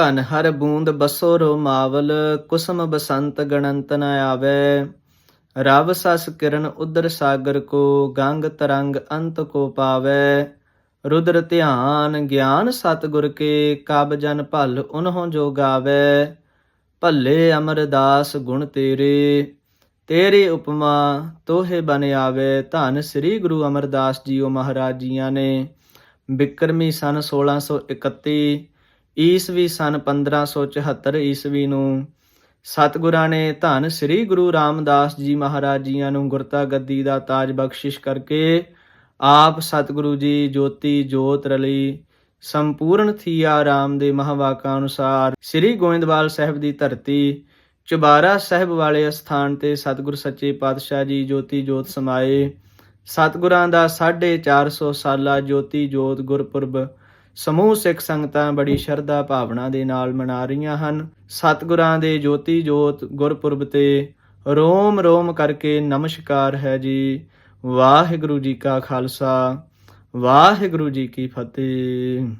ਘਨ ਹਰ ਬੂੰਦ ਬਸੋ ਰੋ ਮਾਵਲ, ਕੁਸਮ ਬਸੰਤ ਗਣੰਤ ਨ ਆਵੇ। ਰਵ ਸਸ ਕਿਰਨ ਉਦਰ ਸਾਗਰ ਕੋ, ਗੰਗ ਤਰੰਗ ਅੰਤ ਕੋ ਪਾਵੇ। ਰੁਦਰ ਧਿਆਨ ਗਿਆਨ ਸਤਿਗੁਰ ਕੇ, ਕਬ ਜਨ ਭਲ ਉਨਹੋ ਜੋ ਗਾਵੇ। ਭੱਲੇ ਅਮਰਦਾਸ ਗੁਣ ਤੇਰੇ ਤੇਰੇ ਉਪਮਾ ਤੋਹੇ ਬਨ ਆਵੇ। ਧੰਨ ਸ੍ਰੀ ਗੁਰੂ ਅਮਰਦਾਸ ਜੀਓ ਮਹਾਰਾਜ ਜੀਆਂ ਨੇ। ਬਿਕਰਮੀ ਸਨ 1631 ਈਸਵੀ ਸਨ 1574 ਈਸਵੀ ਨੂੰ। ਸਤਿਗੁਰਾਂ ਨੇ ਧੰਨ ਸ੍ਰੀ ਗੁਰੂ ਰਾਮਦਾਸ ਜੀ ਮਹਾਰਾਜ ਜੀਆਂ ਨੂੰ ਗੁਰਤਾ ਗੱਦੀ ਦਾ ਤਾਜ ਬਖਸ਼ਿਸ਼ ਕਰਕੇ ਆਪ ਸਤਿਗੁਰੂ ਜੀ ਜੋਤੀ ਜੋਤ ਰਲੀ ਸੰਪੂਰਨ ਥੀਆ ਰਾਮ ਦੇ ਮਹਾਵਾਕਾਂ ਅਨੁਸਾਰ ਸ੍ਰੀ ਗੋਇੰਦਵਾਲ ਸਾਹਿਬ ਦੀ ਧਰਤੀ, ਚੁਬਾਰਾ ਸਾਹਿਬ ਵਾਲੇ ਅਸਥਾਨ ਤੇ ਸਤਿਗੁਰ ਸੱਚੇ ਪਾਤਸ਼ਾਹ ਜੀ ਜੋਤੀ ਜੋਤ ਸਮਾਏ। ਸਤਿਗੁਰਾਂ ਦਾ 450 ਸਾਲਾ ਜੋਤੀ ਜੋਤ ਗੁਰਪੁਰਬ ਸਮੂਹ ਸਿੱਖ ਸੰਗਤਾਂ ਬੜੀ ਸ਼ਰਧਾ ਭਾਵਨਾ ਦੇ ਨਾਲ ਮਨਾ ਰਹੀਆਂ ਹਨ। ਸਤਿਗੁਰਾਂ ਦੇ ਜੋਤੀ ਜੋਤ, ਗੁਰਪੁਰਬ ਤੇ ਰੋਮ ਰੋਮ ਕਰਕੇ ਨਮਸਕਾਰ ਹੈ ਜੀ। ਵਾਹਿਗੁਰੂ ਜੀ ਕਾ ਖਾਲਸਾ, ਵਾਹਿਗੁਰੂ ਜੀ ਕੀ ਫਤਿਹ।